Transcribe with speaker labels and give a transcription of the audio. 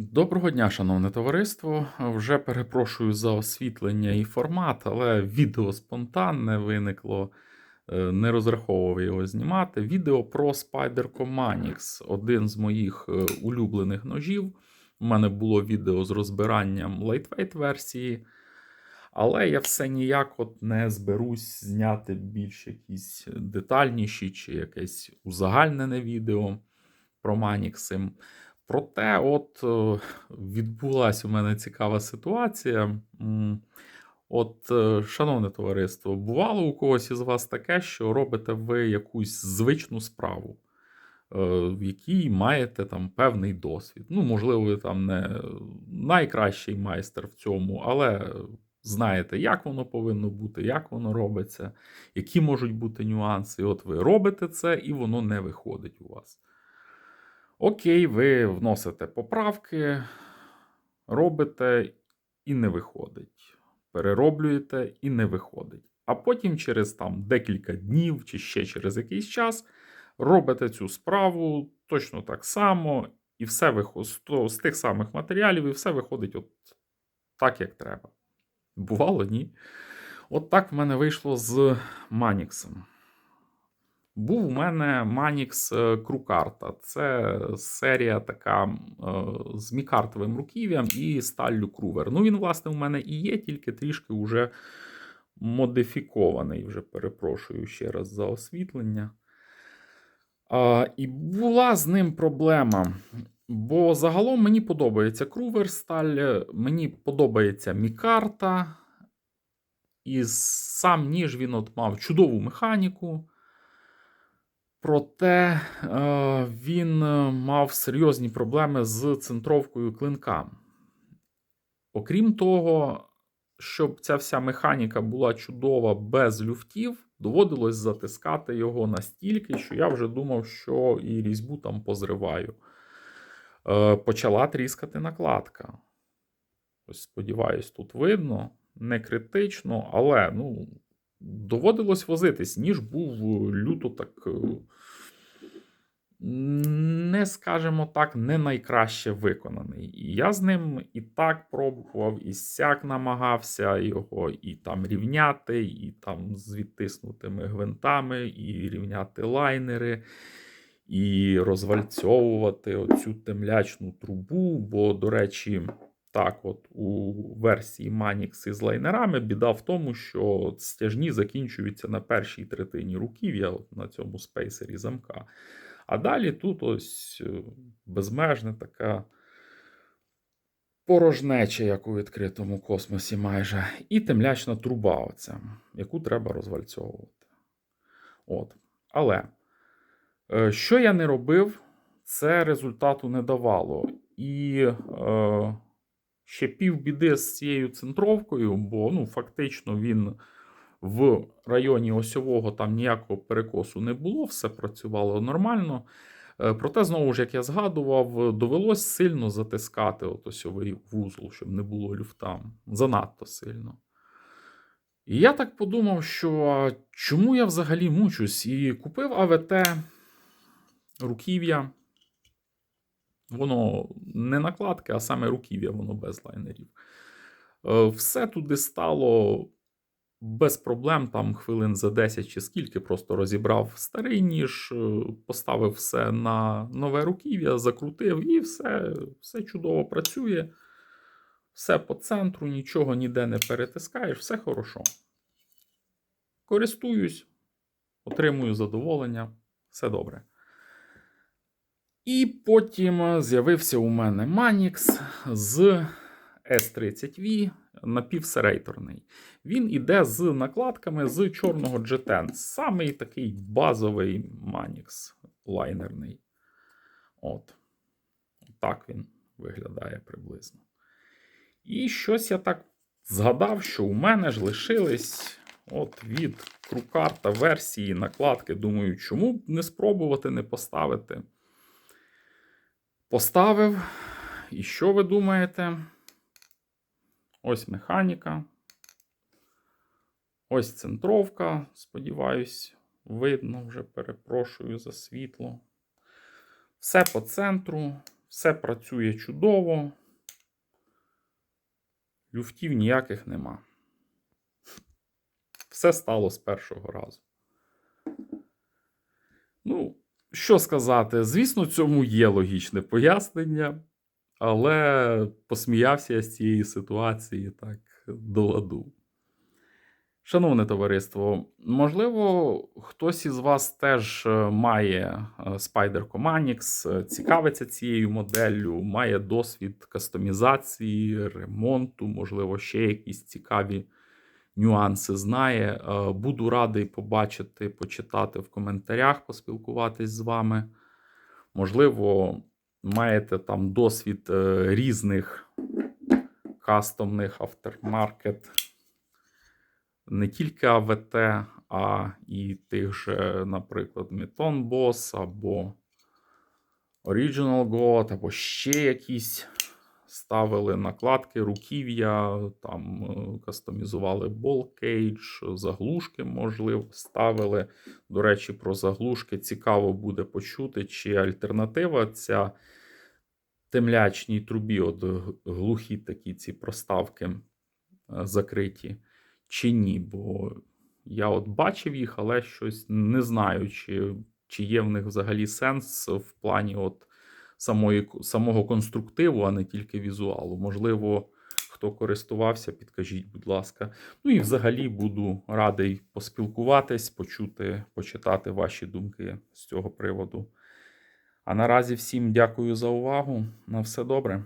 Speaker 1: Доброго дня, шановне товариство. Вже перепрошую за освітлення і формат, але відео спонтанне виникло. е, Не розраховував його знімати. Відео про Spyderco Manix, один з моїх е, улюблених ножів. У мене було відео з розбиранням lightweight версії, але я все ніяк от не зберусь зняти більш якісь детальніші чи якесь узагальнене відео про Манікси. Проте, от е, відбулася у мене цікава ситуація. От, е, шановне товариство, бувало у когось із вас таке, що робите ви якусь звичну справу, е, в якій маєте там певний досвід. Ну, можливо, ви там не найкращий майстер в цьому, але знаєте, як воно повинно бути, як воно робиться, які можуть бути нюанси. І от ви робите це, і воно не виходить у вас. Окей, ви вносите поправки, робите і не виходить. Перероблюєте і не виходить. А потім через там декілька днів чи ще через якийсь час робите цю справу точно так само, і все виходить з, тих самих матеріалів, і все виходить от так, як треба. Бувало, ні. От так в мене вийшло з Маніксом. Був у мене Manix е, Крукарта. Це серія така е, з мікартовим руків'ям і сталлю Крувер. Ну, він, власне, у мене і є, тільки трішки вже модифікований. Вже перепрошую ще раз за освітлення. А, і була з ним проблема. Бо загалом мені подобається Крувер сталь, мені подобається мікарта. І сам ніж він от мав чудову механіку. Проте е, він е, мав серйозні проблеми з центровкою клинка. Окрім того, щоб ця вся механіка була чудова без люфтів, доводилось затискати його настільки, що я вже думав, що і різьбу там позриваю. Е, почала тріскати накладка. Ось, сподіваюсь, тут видно. Не критично, але ну, доводилось возитись. Ніж був люто так. е, Не скажімо так, не найкраще виконаний. І я з ним і так пробував, і сяк намагався його і там рівняти, і там з відтиснутими гвинтами, і рівняти лайнери, і розвальцьовувати оцю темлячну трубу. Бо, до речі, так, от у версії Manix із лайнерами біда в тому, що стяжні закінчуються на першій третині руків'я на цьому спейсері замка. А далі тут ось е, безмежна така порожнеча, як у відкритому космосі майже, і темлячна труба, оця, яку треба розвальцьовувати. От. Але е, що я не робив, це результату не давало. І е, ще півбіди з цією центровкою, бо ну, фактично він в районі осьового там ніякого перекосу не було, все працювало нормально. Е, Проте, знову ж, як я згадував, довелось сильно затискати от осьовий вузол, щоб не було люфта. Занадто сильно. І я так подумав, що чому я взагалі мучусь? І купив АВТ руків'я. Воно не накладки, а саме руків'я, воно без лайнерів. Е, Все туди стало без проблем, там хвилин за 10 чи скільки, просто розібрав старий ніж, е, поставив все на нове руків'я, закрутив і все, все чудово працює. Все по центру, нічого ніде не перетискаєш, все хорошо. Користуюсь, отримую задоволення, все добре. І потім е, з'явився у мене Manix з S30V напівсерейторний. Він іде з накладками з чорного G10. Самий такий базовий Manix лайнерний. От. Так він виглядає приблизно. І щось я так згадав, що у мене ж лишились от від крукарта версії накладки. Думаю, чому б не спробувати не поставити? Поставив. І що ви думаєте? Ось механіка. Ось центровка. Сподіваюсь, видно вже перепрошую за світло. Все по центру, Все працює чудово. Люфтів ніяких нема. Все стало з першого разу. Ну, що сказати, звісно, цьому є логічне пояснення, але посміявся я з цієї ситуації так до ладу. Шановне товариство, можливо, хтось із вас теж е, має е, Spider Comanix, е, цікавиться цією моделлю, має досвід кастомізації, ремонту, можливо, ще якісь цікаві нюанси знає. Е, Буду радий побачити, почитати в коментарях, поспілкуватись з вами. Можливо, маєте там досвід е, різних кастомних автормаркет не тільки АВТ, а і тих же, наприклад, Meton Boss або Original God, або ще якісь ставили накладки, руків'я, там е, кастомізували Cage, заглушки, можливо, ставили. До речі, про заглушки цікаво буде почути, чи альтернатива ця темлячній трубі, от глухі такі ці проставки е, закриті чи ні, бо я от бачив їх, але щось не знаю, чи, чи є в них взагалі сенс в плані от самої, самого конструктиву, а не тільки візуалу. Можливо, хто користувався, підкажіть, будь ласка. Ну і взагалі буду радий поспілкуватись, почути, почитати ваші думки з цього приводу. А наразі всім дякую за увагу. На все добре.